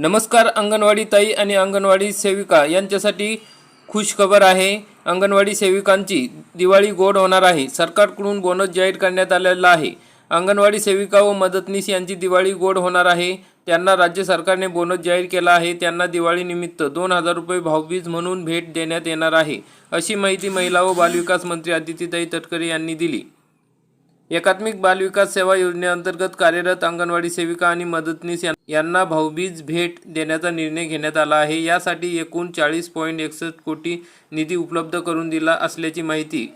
नमस्कार अंगणवाडी ताई आणि अंगणवाडी सेविका. यांच्यासाठी खुश खबर आहे अंगणवाडी सेविकांची दिवाळी गोड होणार आहे. सरकारकडून बोनस जाहीर करण्यात आलेला आहे. अंगणवाडी सेविका व मदतनीस यांची दिवाळी गोड होणार आहे. त्यांना राज्य सरकारने बोनस जाहीर केला आहे. त्यांना दिवाळीनिमित्त दोन हजार रुपये भाऊबीज म्हणून भेट देण्यात येणार आहे अशी माहिती महिला व बालविकास मंत्री आदित्यताई तटकरे यांनी दिली. एकात्मिक बालविकास सेवा योजनेअंतर्गत कार्यरत अंगणवाडी सेविका आणि मदतनीस यांना भाऊबीज भेट देण्याचा निर्णय घेण्यात आला आहे. यासाठी एकूण चाळीस पॉईंट एकसष्ट कोटी निधी उपलब्ध करून दिला असल्याची माहिती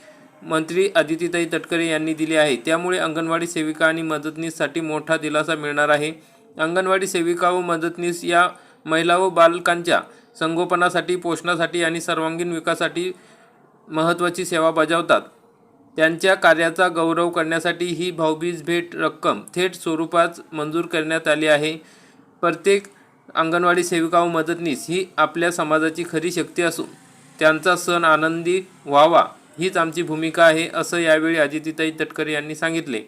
मंत्री आदित्यताई तटकरे यांनी दिली आहे. त्यामुळे अंगणवाडी सेविका आणि मदतनीससाठी मोठा दिलासा मिळणार आहे. अंगणवाडी सेविका व मदतनीस या महिला व बालकांच्या संगोपनासाठी पोषणासाठी आणि सर्वांगीण विकासासाठी महत्त्वाची सेवा बजावतात. त्यांच्या कार्याचा गौरव करण्यासाठी ही भाऊबीज भेट रक्कम थेट स्वरूपात मंजूर करण्यात आली आहे. प्रत्येक अंगणवाडी सेविका व मदतनीस ही आपल्या समाजाची खरी शक्ती असून त्यांचा सण आनंदी व्हावा हीच आमची भूमिका आहे असं यावेळी अजितीताई तटकरे यांनी सांगितले.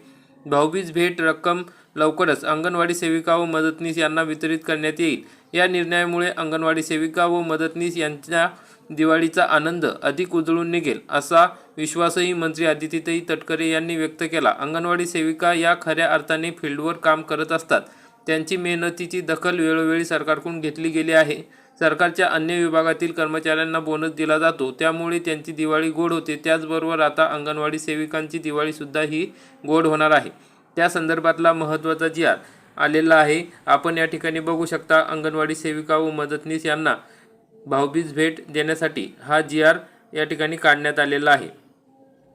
भाऊबीज भेट रक्कम लवकरच अंगणवाडी सेविका व मदतनीस यांना वितरित करण्यात येईल. या निर्णयामुळे अंगणवाडी सेविका व मदतनीस यांच्या दिवाळीचा आनंद अधिक उजळून निघेल असा विश्वासही मंत्री आदित्यताई तटकरे यांनी व्यक्त केला. अंगणवाडी सेविका या खऱ्या अर्थाने फील्डवर काम करत असतात. त्यांची मेहनतीची दखल वेळोवेळी सरकारकडून घेतली गेली आहे. सरकारच्या अन्य विभागातील कर्मचाऱ्यांना बोनस दिला जातो. त्यामुळे त्यांची दिवाळी गोड होते. त्याचबरोबर आता अंगणवाडी सेविकांची दिवाळीसुद्धा ही गोड होणार आहे. त्या संदर्भातला महत्त्वाचा जी आलेला आहे. आपण या ठिकाणी बघू शकता अंगणवाडी सेविका व मदतनीस यांना भाऊबीज भेट देण्यासाठी हा जी आर या ठिकाणी काढण्यात आलेला आहे.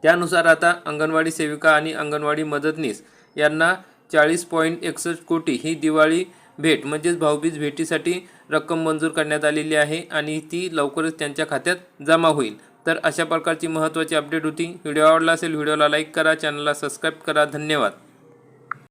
त्यानुसार आता अंगणवाडी सेविका आणि अंगणवाडी मदतनीस यांना चाळीस पॉईंट एकसष्ट कोटी ही दिवाळी भेट म्हणजेच भाऊबीज भेटीसाठी रक्कम मंजूर करण्यात आलेली आहे आणि ती लवकरच त्यांच्या खात्यात जमा होईल. तर अशा प्रकारची महत्त्वाची अपडेट होती. व्हिडिओ आवडला असेल व्हिडिओला लाईक करा चॅनलला सबस्क्राईब करा. धन्यवाद.